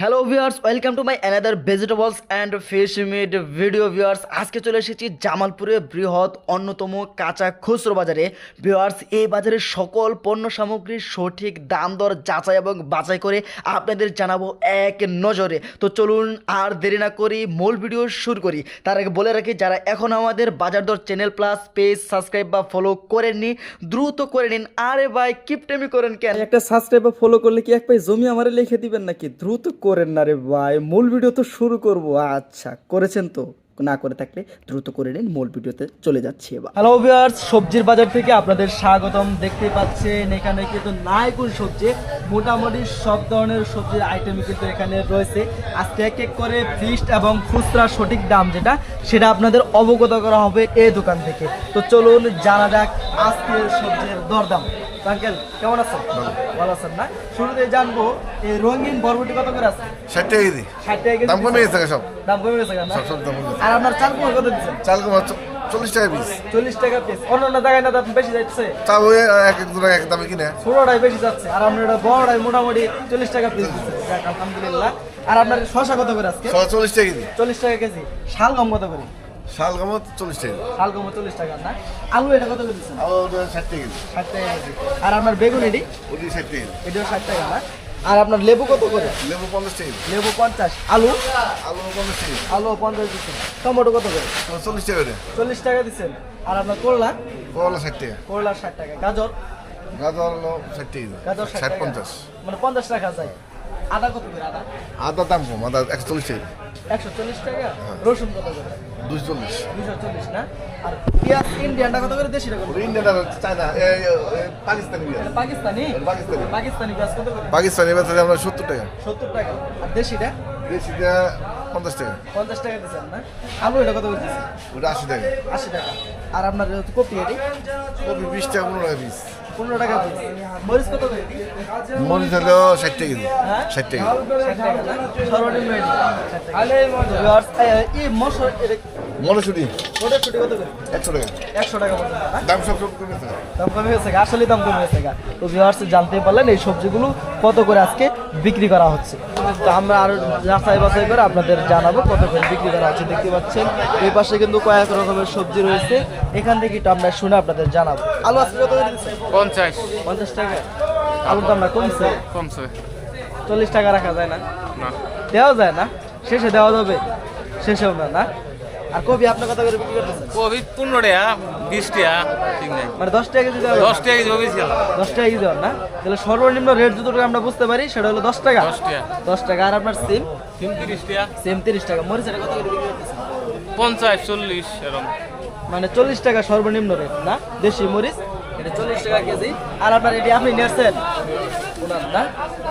Hello viewers welcome to my another vegetables and fish meat video viewers আজকে চলে এসেছি জামালপুরে বৃহৎ অন্যতম কাঁচা খুচরো বাজারে। ভিউয়ার্স এই বাজারের সকল পণ্য সামগ্রীর সঠিক দাম দর যাচাই এবং বাছাই করে আপনাদের জানাব এক নজরে। তো চলুন আর দেরি না করি, মূল ভিডিও শুরু করি। তার আগে বলে রাখি, যারা এখন আমাদের Bazar Dor channel plus page subscribe বা ফলো করেননি, দ্রুত করে নিন। আরে ভাই, কিপটেমি করেন কেন? একটা সাবস্ক্রাইব বা ফলো করলে কি এক পাই জমি আমারে লিখে দিবেন নাকি? দ্রুত করেন না রে ভাই। মূল ভিডিও তো শুরু করব। আচ্ছা করেছেন তো? না করে থাকলে দ্রুত করে নিন। মূল ভিডিওতে চলে যাচ্ছি এবার। হ্যালো ভিউয়ার্স সবজির বাজার থেকে আপনাদের স্বাগতম। দেখতে পাচ্ছেন এখানে কিন্তু নাই কোন সবজি। মোটামুটি সব ধরনের সবজির আইটেমই কিন্তু এখানে রয়েছে। আজকে এক এক করে ফিস্ট এবং খুচরা সঠিক দাম যেটা সেটা আপনাদের অবগত করা হবে এই দোকান থেকে। তো চলুন জানা যাক আজকের সবজির দরদাম। আঙ্কেল কেমন আছেন? ভালো। আছেন না? শুরুতে জানব এই রঙিন বরবটি কত করে আছে? ষাট টাকা কেজি। ষাট টাকা কেজি দাম কমে গেছে সব। দাম কমে গেছে না? সব সব দাম আর আপনার চাল কুমড়ো কত দিচ্ছেন? চাল কমা চল্লিশ টাকা পিস চল্লিশ টাকা পিস অন্য অন্য জায়গায় না দাম বেশি যাচ্ছে? চাল ওই এক এক দু টাকা এক দামে কিনে। ছোটটাই বেশি যাচ্ছে। আর আপনার এটা বড়টাই মোটামুটি চল্লিশ টাকা পিস দিচ্ছে। যাক, আলহামদুলিল্লাহ। আর আপনার শশা কত করে আজকে? চল্লিশ টাকা কেজি। চল্লিশ টাকা কেজি। শাল গম কত করে? শাল কমা চল্লিশ টাকা কেজি। শাল গম চল্লিশ টাকা না? আলু এটা কত করে দিচ্ছেন? ওটা ষাট টাকা ষাট টাকা আর আপনার বেগুন এটি? ওটি ষাট টাকা এটিও ষাট টাকা না? আর আপনার লেবু কত করে? লেবু পঞ্চাশ টাকা লেবু পঞ্চাশ। আলু? আলু পঞ্চাশ টাকা আলু পঞ্চাশ দিচ্ছেন। টমেটো কত করে? চল্লিশ টাকা করে চল্লিশ টাকা দিচ্ছেন। আর আপনার করলা? করলা ষাট টাকা। করলা ষাট টাকা। গাজর? গাজর হলো ষাট টাকা গাজর ষাট ষাট পঞ্চাশ। মানে পঞ্চাশ টাকা যায়। আদা কত করে আদা? আদা দাম কম আদা একশো চল্লিশ টাকা। একশো চল্লিশ টাকা? রসুন কত করে? দুশো চল্লিশ দুশো চল্লিশ না? আর পেঁয়াজ ইন্ডিয়ানটা কত করে? দেশি টাকা ইন্ডিয়ান চায়না পাকিস্তানি পেঁয়াজ। পাকিস্তানি? পাকিস্তানি। পাকিস্তানি পেঁয়াজ কত করে? পাকিস্তানি বেচা আমরা সত্তর টাকা। সত্তর টাকা। আর দেশিটা? দেশিটা পঞ্চাশ টাকা। পঞ্চাশ টাকা দিচ্ছেন না? আলু এটা কত করে ওটা আশি টাকা। আশি টাকা। আর আপনার কপি এটি? কপি বিশ টাকা পনেরো টাকা পিস পনেরো টাকা পিস মরিচ কত করে? মরিচ হলো ষাট টাকা কেজি? ষাট টাকা ষাট টাকা না? সর্বনিম্ন এটি। ষাট টাকা। এই মশলা এটা মটরশুটি? মটরশুঁটি কত করে? একশো টাকা। একশো টাকা দাম সব সব কমেছে দাম কমে গেছে আসলে দাম কমে গেছে তো ভিউয়ার্স জানতে পারলেন এই সবজিগুলো কত করে আজকে বিক্রি করা হচ্ছে। তো আমরা আরও যাচাই বাছাই করে আপনাদের জানাব কত করে বিক্রি করা হচ্ছে। দেখতে পাচ্ছেন এই পাশে কিন্তু কয়েক রকমের সবজি রয়েছে। এখান থেকে একটু আমরা শুনে আপনাদের জানাব। আলু আজকে কত পঞ্চাশ। পঞ্চাশ টাকা। আলুর দাম না কমছে? কমছে। চল্লিশ টাকা রাখা যায় না? না। দেওয়া যায় না? শেষে দেওয়া যাবে? শেষেও না না? আর কবি আপনার কত করে বিক্রি করতেছেন? কবি পনেরো টাকা বিশ টাকা ঠিক নাই। মানে দশ টাকা কেজি দেওয়া দশ টাকা কেজি ছিল। দশ টাকা কেজি দেওয়ার না? তাহলে সর্বনিম্ন রেট যতটুকু আমরা বুঝতে পারি সেটা হলো দশ টাকা। দশ টাকা। দশ টাকা। আর আপনার সিম? তিন তিরিশ টাকা সিম তিরিশ টাকা। মরিচ এটা কত করে বিক্রি করতেছেন? পঞ্চাশ চল্লিশ এরকম। মানে চল্লিশ টাকা সর্বনিম্ন রেট না? দেশি মরিচ এটা চল্লিশ টাকা কেজি। আর আপনার এটি আপনি নিয়েছেন? না?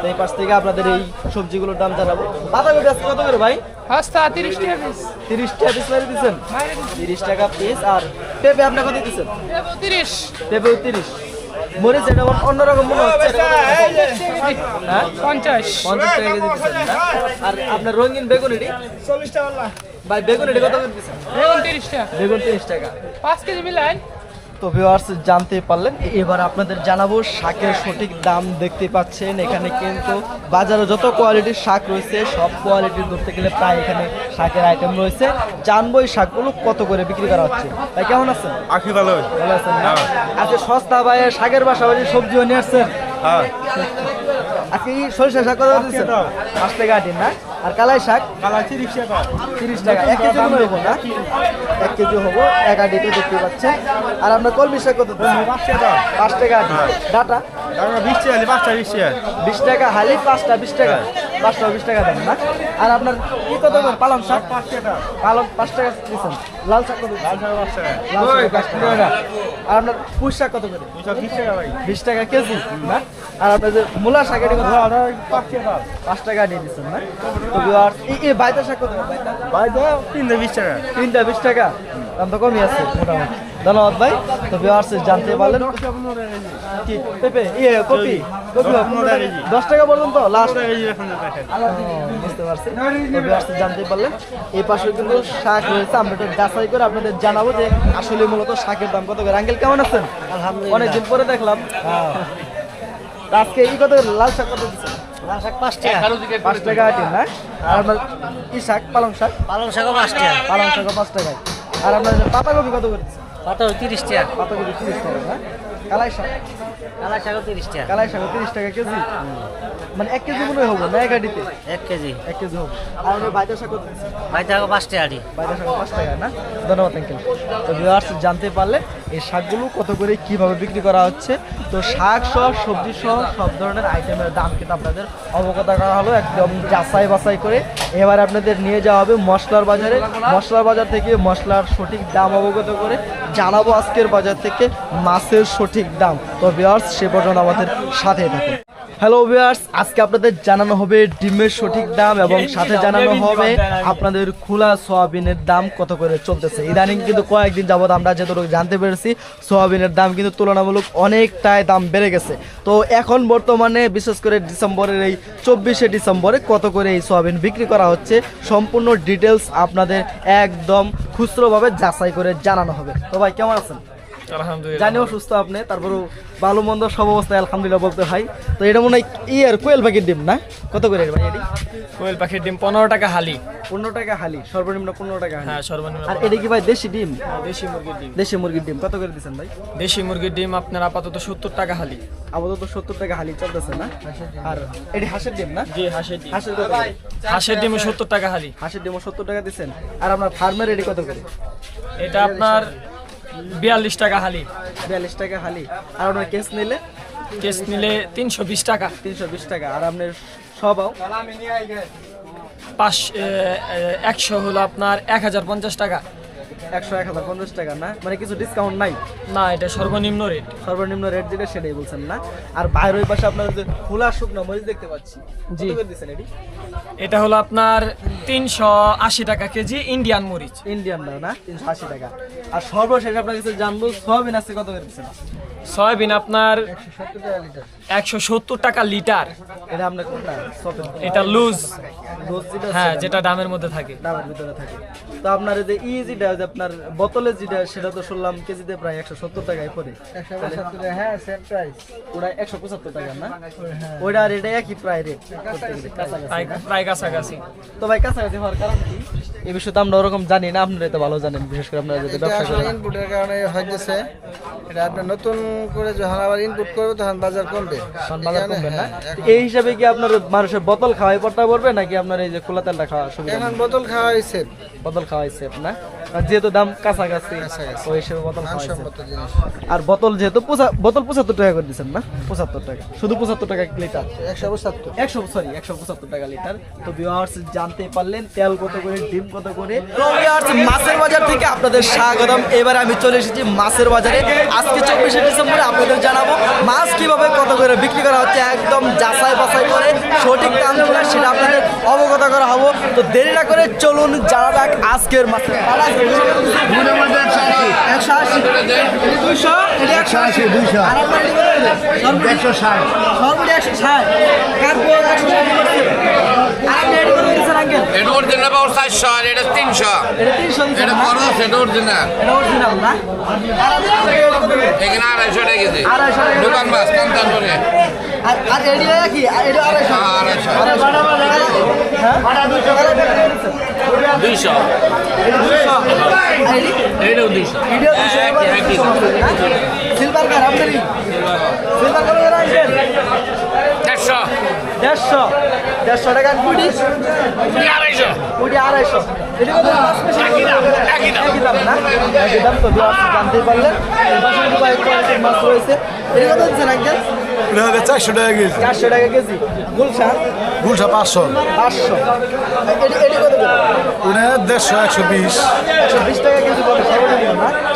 তো এই পাশ থেকে আপনাদের এই সবজিগুলোর দাম জানাব। বাঁধাকপি আজকে কত করে ভাই? পাঁচটা তিরিশ টাকা পিস তিরিশ টাকা পিস মেরে দিচ্ছেন তিরিশ টাকা পিস আর পেঁপে আপনি কত দিচ্ছেন তিরিশ। পেঁপেও তিরিশ। মরিচ এটা অন্যরকম মনে হচ্ছে। হ্যাঁ? পঞ্চাশ। পঞ্চাশ টাকা কেজি দিচ্ছেন আর আপনার রঙিন বেগুন এটি? চল্লিশ টাকা ভাই বেগুন এটি কত করে দিচ্ছেন বেগুন তিরিশ টাকা। বেগুন তিরিশ টাকা। পাঁচ কেজি মিলাই। তো ভিউয়ার্স জানতে পারলেন। এবার আপনাদের জানাব শাকের সঠিক দাম দেখতে পাচ্ছেন। এখানে কিন্তু বাজারে যত কোয়ালিটির শাক রয়েছে সব কোয়ালিটির ধরতে গেলে প্রায় এখানে শাকের আইটেম রয়েছে। জানব এই শাকগুলো কত করে বিক্রি করা হচ্ছে। ভাই কেমন আছেন? আখি ভালো। ভালো আছেন আজকে সস্তা ভাই শাকের পাশাপাশি সবজিও নিয়ে আসছেন। হ্যাঁ। আজকে সরিষা শাক কত দিচ্ছেন? পাঁচ টাকা না? আর কালাই শাক? তিরিশ টাকা। এক কেজি মনে হব না? এক কেজি হব এক আটিতে দেখতে পাচ্ছেন। আর আপনার কলমি শাক কত পাঁচ টাকা। আটি। ডাটা? বিশ টাকা পাঁচটা বিশ টাকা। বিশ টাকা হালি পাঁচটা বিশ টাকা। পাঁচটা বিশ টাকা দেন না? আর আপনার কি কত করে পালং শাক? পাঁচ টাকা। পালং পাঁচ টাকা দিচ্ছেন। লাল শাক কত দিচ্ছেন? পাঁচ টাকা। লাল শাক পাঁচ টাকা। আর আপনার পুঁই শাক কত করে? বিশ টাকা বিশ টাকা কেজি না? আর আপনার যে মূলা শাক এটি কত পাঁচ টাকা দিয়ে দিচ্ছেন না? তো viewers, এই এই বাইতা শাক কত? বাইতা? ভাই বিশ টাকা। তিনটা বিশ টাকা? দাম তো কমই আছে মোটামুটি। ধন্যবাদ ভাই। তো ভিউয়ার্স জানতে পারলেন। কি? পেঁপে ইয়ে কপি। কপি দশ টাকা পর্যন্ত লাস্ট বুঝতে পারছি। তো viewers জানতে পারলেন। এই পাশে কিন্তু শাক রয়েছে। আমরা একটু যাচাই করে আপনাদের জানাব যে আসলে মূলত শাকের দাম কত করে। আঙ্কেল কেমন আছেন? অনেকদিন পরে দেখলাম। আজকে এই কত? লাল শাক কত দিচ্ছেন পাঁচ টাকা। আটি না? আর আপনার ই শাক পালং শাক? পালং শাকও পাঁচ টাকা। পালং শাকও পাঁচ টাকায়। আর আপনার পাতাকপি কত করে পাতা তিরিশ টাকা। পাতাকপি তিরিশ টাকা না? কালাই শাক। কালা শাকও তিরিশ টাকা। কালাই শাক তিরিশ টাকা কেজি? মানে এক কেজি মনে হব না এক আটিতে? এক কেজি। এক কেজি হব। আর আপনার বাইদের শাক কত ভাই থাকো পাঁচ টাকা আটি। বাইদের শাক পাঁচ টাকা না? ধন্যবাদ আঙ্কেল তো ভিউয়ার্স জানতে পারলে এই শাকগুলো কত করে কীভাবে বিক্রি করা হচ্ছে? তো শাক সহ সবজি সহ সব ধরনের আইটেমের দাম কিন্তু আপনাদের অবগত করা হলো একদম যাচাই বাছাই করে। এবার আপনাদের নিয়ে যাওয়া হবে মশলার বাজারে। মশলার বাজার থেকে মশলার সঠিক দাম অবগত করে জানাব আজকের বাজার থেকে মাছের সঠিক দাম। তো ভিউয়ার্স সে পর্যন্ত আমাদের সাথে থাকুন। হ্যালো ভিউয়ার্স আজকে আপনাদের জানানো হবে ডিমের সঠিক দাম এবং সাথে জানানো হবে আপনাদের খোলা সোয়াবিনের দাম কত করে চলতেছে। ইদানিং কিন্তু কয়েকদিন যাবত আমরা যতটুকু জানতে পেরেছি, সোয়াবিনের দাম কিন্তু তুলনামূলক অনেকটাই দাম বেড়ে গেছে। তো এখন বর্তমানে বিশেষ করে ডিসেম্বরের এই চব্বিশে ডিসেম্বরে কত করে এই সোয়াবিন বিক্রি করা হচ্ছে, সম্পূর্ণ ডিটেলস আপনাদের একদম খুচরোভাবে যাচাই করে জানানো হবে। তো ভাই, কেমন আছেন? জানিও সুস্থ আপনি তারপরেও ভালো মন্দ সব অবস্থায় আলহামদুলিল্লাহ বলতে হয়। তো এটা মনে হয় ইয়ের কোয়েল পাখির ডিম না? কত করে ভাই এটি? কোয়েল পাখির ডিম পনেরো টাকা হালি। পনেরো টাকা হালি সর্বনিম্ন পনেরো টাকা হ্যাঁ সর্বনিম্ন আর এটা কি ভাই দেশি ডিম? দেশি মুরগির ডিম। দেশি মুরগির ডিম কত করে দিচ্ছেন ভাই? দেশি মুরগির ডিম আপনার আপাতত সত্তর টাকা হালি। আপাতত সত্তর টাকা হালি চলতেছে না? আর এটি হাঁসের ডিম না? জি হাঁসের ডিম। হাঁসের হাঁসের ডিমে সত্তর টাকা হালি। হাঁসের ডিমও সত্তর টাকা দিচ্ছেন আর আপনার ফার্মের এটি কত করে? এটা আপনার বিয়াল্লিশ টাকা হালি। বিয়াল্লিশ টাকা হালি। আর আপনার কেস নিলে? কেস নিলে তিনশো বিশ টাকা। তিনশো বিশ টাকা। আর আপনার সবাও? পাঁচ একশো হলো আপনার এক হাজার পঞ্চাশ টাকা। একশো এক হাজার পঞ্চাশ টাকা না? মানে কিছু ডিসকাউন্ট নাই? না এটা সর্বনিম্ন রেট সর্বনিম্ন রেট যেটা সেটাই বলছেন না? আর বাইরের ওই পাশে আপনার যে খোলা শুকনো মরিচ দেখতে পাচ্ছি। জি। দিচ্ছেন এটি? এটা হলো আপনার তিনশো আশি টাকা কেজি ইন্ডিয়ান মরিচ। ইন্ডিয়ান না না? তিনশো আশি টাকা। আর সর্বশেষ আপনার কাছে জানব সোয়াবিন আছে কত করে দিচ্ছেন? সয়াবিন আপনার একশো সত্তর টাকা লিটার। এটা আপনার কোনটা? এটা লুজ। যেটা হ্যাঁ যেটা দামের মধ্যে থাকে। ভিতরে থাকে। তো আপনার এই যে ই যেটা যে আপনার বোতলে যেটা সেটা তো শুনলাম কেজিতে প্রায় একশো সত্তর টাকায় পড়ে। হ্যাঁ সেম প্রাইস ওটা একশো পঁচাত্তর টাকা না? ওইটা আর এটা একই প্রায় রেট প্রায় কাছাকাছি। তো ভাই কাছাকাছি হওয়ার কারণ কি? এই বিষয়ে তো আমরা ওরকম জানি না আপনারা তো ভালো জানেন বিশেষ করে আপনারা যদি ব্যবসা করেন। ইনপুটের কারণে হইতেছে। এটা আপনি নতুন করে যখন আবার ইনপুট করবে তখন বাজার কমবে। তখন বাজার কমবে না? হ্যাঁ, এই হিসাবে কি আপনার মানুষের বোতল খাওয়াই পড়তে পড়বে নাকি আপনার এই যে খোলা তেলটা খাওয়া সুবিধা এখন বোতল খাওয়া হয়েছে বোতল খাওয়া না? আর যেহেতু দাম কাছাকাছি। ওই হিসেবে বোতল আর বোতল যেহেতু বোতল পঁচাত্তর টাকা করে দিচ্ছেন না? পঁচাত্তর টাকা। শুধু পঁচাত্তর টাকা লিটার একশো পঁচাত্তর। একশো সরি একশো পঁচাত্তর টাকা লিটার তো ভিউয়ার্স জানতে পারলেন তেল কত করে ডিম কত করে। তো মাছের বাজার থেকে আপনাদের স্বাগতম। এবারে আমি চলে এসেছি মাছের বাজারে। আজকে চব্বিশে ডিসেম্বরে আপনাদের জানাব মাছ কীভাবে কত করে বিক্রি করা হচ্ছে একদম যাচাই বাছাই করে সঠিক দাম সেটা আপনাদের অবগত করা হব। তো দেরি না করে চলুন জানা যাক আজকের মাছের একশো আশি দুইশো একশো আশি দুইশো আর আপনার একশো ষাট সর্বোচ্চ একশো ষাট কাকু একশো। আর আপনি এটা কত দিচ্ছেন আঙ্কেল এটা অরিজিনাল পাওয়ার চারশো আর এটা তিনশো এটা তিনশো এটা? বড় আছে এটা অরিজিনাল এটা original না? এটা? এখানে আড়াইশো টাকা কেজি আড়াইশো। দোকান মাছ কান্তান করে আর- আর এটা কি? এটা আড়াইশো? হ্যাঁ, আড়াইশো। হ্যাঁ? দুইশো? এটাও দুইশো। এটিও দুইশো? সিলভার কার আপনারই? সিলভার কত করে দেড়শো। দেড়শো। টাকা কুড়ি। আড়াইশো। কুড়ি আড়াইশো। একই দাম, না? একই দাম তো বিয়ার পারলেন। কয়েক কোয়ালিটির মাছ রয়েছে। এটা কত আঙ্কেল? চারশো টাকা কেজি। চারশো টাকা কেজি। গুলশান গুলশা পাঁচশো। পাঁচশো। ওটা দেড়শো একশো বিশ। একশো বিশ টাকা কেজি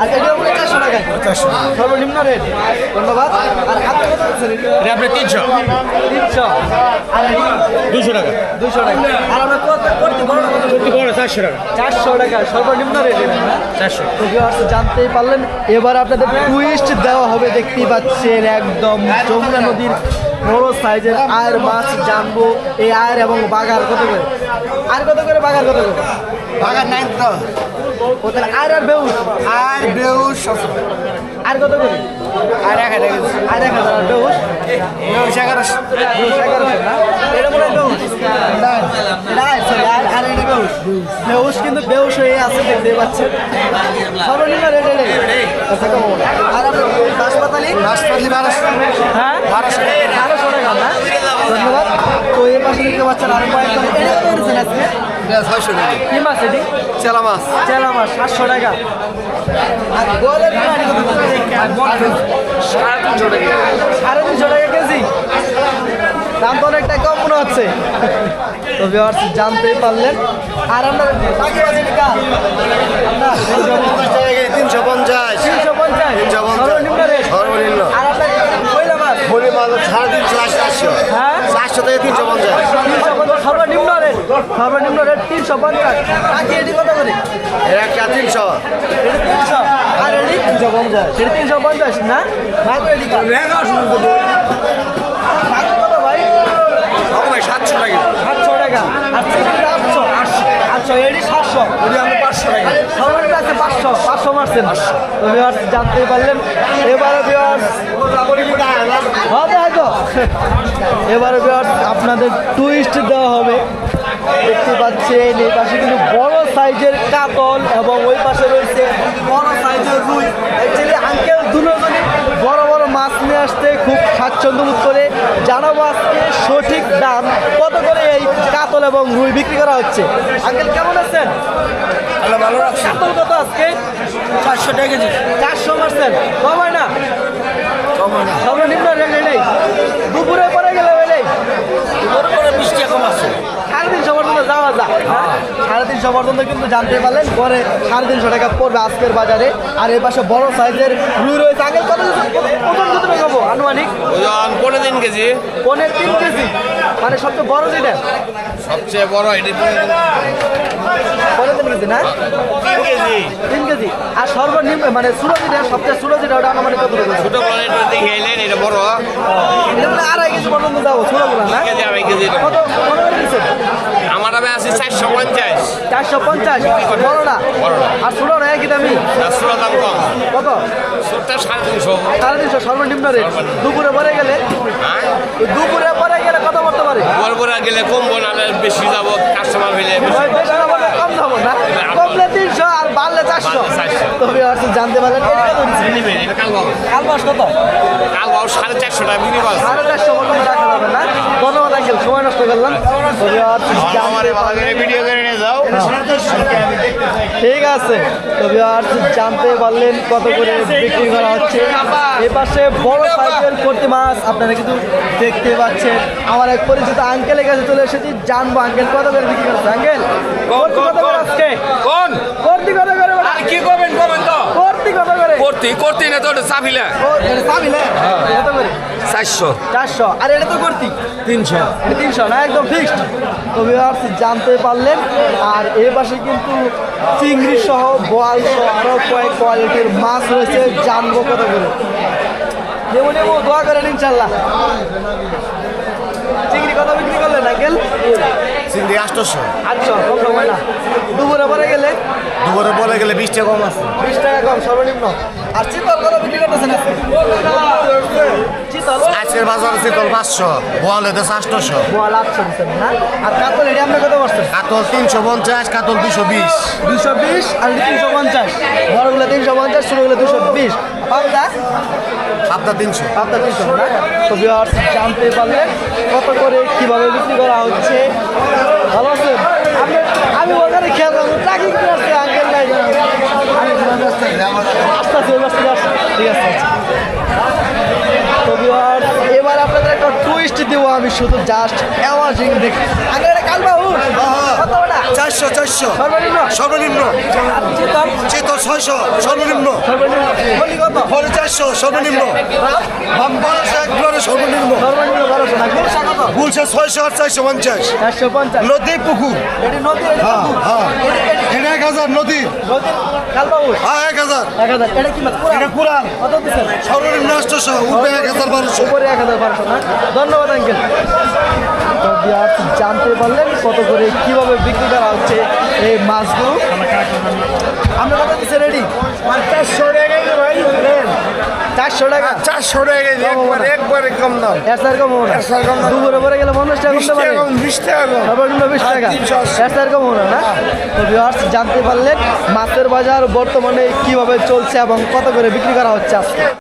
আর এটি উপরে চারশো টাকা। সর্বনিম্ন রেট ধন্যবাদ। আর আপনি কত দিচ্ছেন এটা আপনার তিনশো। তিনশো। আর দুশো টাকা। দুশো টাকা। আর আমরা করতে বড় বড়? চারশো টাকা। চারশো টাকা। সর্বনিম্ন রেট চারশো। তো জানতেই পারলেন এবার আপনাদের টুইস্ট দেওয়া হবে দেখতেই পাচ্ছেন একদম যমুনা নদীর বড় সাইজের আয়ের মাছ জানব এই আয়ের এবং বাগার কত করে? আর কত করে বাগার কত করে? বাগান নাই তো ও তাহলে আয়ের আর বেউস? আর বেউস আর কত করে? আর এক হাজার। আর এক হাজার আর বেউস? বেউস এগারোশো। বেউস এগারোশো না? এটা মনে হয় বেউস। এটা আয়, sorry, আর আর এটা বেউস। বেউস কিন্তু বেউস হয়ে আছে দেখতে পাচ্ছেন সর্বনিম্ন রেট এটাই। আচ্ছা আর আপনার হাসপাতালে হাসপাতালি বারোশো। হ্যাঁ? বারোশো না ধন্যবাদ। তো এই পাশে দেখতে পাচ্ছেন আরও কয়েকটা এটা করেছেন আজকে। ছয়শো টাকা। কি মাছ এটি? চেলা মাছ। চেলা মাছ সাতশো টাকা। আর? সাড়ে তিনশো টাকা। কেজি। দাম তো অনেকটা কম মনে হচ্ছে। তো ভিউয়ার্স জানতেই পারলেন। আর আমরা বাকি তিনশো পঞ্চাশ। তিনশো পঞ্চাশ। তিনশো পঞ্চাশ। সর্বনিম্ন রেট। সর্বনিম্ন। আর আপনার কইলা মাছ ভরি মাছ সাড়ে তিনশো চারশো হ্যাঁ? চারশো থেকে তিনশো পঞ্চাশ। সর্বনিম্ন রেট সর্বনিম্ন রেট তিনশো পঞ্চাশ। এটি কত করে? এর একটা তিনশো। তিনশো। আর এটি? তিনশো পঞ্চাশ। এটা তিনশো পঞ্চাশ না বাকি এটি কার? বাকি কত ভাই সাতশো টাকা সাতশো টাকা আর চিকেনটা আটশো আটশো এটি সাতশো। পাঁচশো টাকা সর্বনিম্ন আছে পাঁচশো পাঁচশো মারছেন তো ভিওয়ার্স জানতেই পারলেন? এবারে হবে হয়তো। এবারে আপনাদের টুইস্ট দেওয়া হবে। দেখতে পাচ্ছেন এই পাশে কিন্তু বড় সাইজের কাতল এবং ওই পাশে রয়েছে বড় সাইজের রুই। অ্যাকচুয়ালি আঙ্কেল দুজনই বড় বড় মাছ নিয়ে আসতে খুব স্বাচ্ছন্দ্য বোধ করে। জানাব আজকে সঠিক দাম কত করে এই কাতল এবং রুই বিক্রি করা হচ্ছে? আঙ্কেল কেমন আছেন? ভালো রাখছি। কাতল কত আজকে? চারশো টাকা কেজি। চারশো মারছেন কম হয় না? সর্বনিম্ন রেট নেই। দুপুরে পরে গেলে নেই। দুপুরে পরে বিশ টাকা কম আছে। সাড়ে তিনশো পর্যন্ত যাওয়া যায়। হ্যাঁ? সাড়ে তিনশো পর্যন্ত কিন্তু জানতে পারলেন। পরে সাড়ে তিনশো টাকা পড়বে আজকের বাজারে। আর এই পাশে বড় সাইজের রুই রয়েছে। আগে কত ওজন কত টাকা আনুমানিক? ওজন পনেরো দিন কেজি। পনেরো তিন কেজি? মানে সবচেয়ে বড় যেটা? সবচেয়ে বড় এটি পনেরো তিন কেজি। না? তিন কেজি। তিন কেজি। আর সর্বনিম্ন মানে ষোলো যেটা সবচেয়ে ষোলো যেটা ওটা আনুমানিক কত টাকা ছোট বড় এটা দেখে বড়। আড়াই কেজি পর্যন্ত যাব। না। কত আমার আমি আছে চারশো পঞ্চাশ। চারশো পঞ্চাশ? বড়টা? বড়টা। আর ছোটটা একই দামি? আর ষোলো দাম কম। কত? ছোটটা সাড়ে তিনশো। সাড়ে তিনশো সর্বনিম্ন রেট দুপুরে পরে গেলে? হ্যাঁ? দুপুরে পরে গেলে কত পড়তে পারে? বড় গেলে কমবো না বেশি যাব কাস্টমার হইলে না কম যাব না। কমলে তিনশো আর বাড়লে চারশো। বাড়লে 400 তবে জানতে পারলেন এটা কত দিচ্ছে? নিবেন এটা কাল বাবু কত? সাড়ে চারশো টাকা সাড়ে চারশো যাবে না। আঙ্কেল সময় নষ্ট করলাম ঠিক আছে তবে আর জানতে পারলেন কত করে বিক্রি করা হচ্ছে এ পাশে বড় সাইজের করতে মাছ আপনারা কিন্তু দেখতে পাচ্ছেন আমার এক পরিচিত আঙ্কেলের কাছে চলে এসেছি জানব আঙ্কেল কত করে বিক্রি করছে আঙ্কেল করতি কত করে আজকে কোন করতি কত করে বলে? আর কি করবেন করবেন তো করতি কত করে করতে করতে না তো চাপিলে? কত করে চারশো। চারশো। আর এটা তো করতি? তিনশো। তিনশো না? একদম ফিক্সড তো ভিউয়ার্স জানতে পারলেন। আর এ পাশে কিন্তু চিংড়ি সহ বোয়াল সহ আরও কয়েক কোয়ালিটির মাছ রয়েছে। জানব কত করে। নেব নেব দোয়া করেন ইনশাল্লাহ। চিংড়ি কত বিক্রি করলেন আঙ্কেল? চিংড়ি আটশোশো আটশো কম সময় না? দুপুরে পরে গেলে? দুপুরে পরে গেলে বিশ টাকা কম আছে। বিশ টাকা কম সর্বনিম্ন। আর চিতল কত বিক্রি করতেছেন আজকের বাজার শীতল পাঁচশো বোয়ালে আটশোশো বোয়াল আটশো না? আর কাতল এটি আপনি কত কাতল তিনশো পঞ্চাশ কাতল দুশো বিশ। দুশো বিশ আর তিনশো পঞ্চাশ। বড়গুলো তিনশো পঞ্চাশ ছোটোগুলো দুশো বিশ। পাবদা? আপনার তিনশো। পাবদা তিনশো না? তো জানতে পারলেন কত করে কীভাবে বিক্রি করা হচ্ছে? ভালো আছেন? আপনি আমি ওখানে খেয়াল করব ট্রাকিং করে আসছে আঙ্কেল এবার আপনাদের একটা আমি শুধু জাস্ট অ্যাওয়াজিং দেখি। আগে কালবাহু কত চারশো চারশো। সর্বনিম্ন। চিতল। ছয়শো সর্বনিম্ন। ফলে চারশো সর্বনিম্ন। একবারে সর্বনিম্ন। গুলশা ছয়শো আর চারশো পঞ্চাশ। নদী পুকুর এটি নদী এটি হ্যাঁ হ্যাঁ। এটি- এটি- এটা নদী। হ্যাঁ এক হাজার। এক এটা কি মাছ পুরা কত দিচ্ছেন সর্বনিম্ন বারোশো। উপরে এক না? ধন্যবাদ, আঙ্কেল। জানতে পারলেন কত করে কীভাবে বিক্রি করা হচ্ছে এই মাছগুলো। আমরা কত দিচ্ছে রেডি চারশো টাকাই ভাই। চারশো টাকা? চারশো টাকাই একবারে একবারে কম দাম। এর কম হবে না। এর স্যার কম না। দুপুরে পরে গেলে পঞ্চাশ টাকা কমতে পারে। বিশ টাকা কম। বিশ টাকা। হবে না? তো ভিউয়ার্স জানতে পারলেন মাছের বাজার বর্তমানে কীভাবে চলছে এবং কত করে বিক্রি করা হচ্ছে আজকে?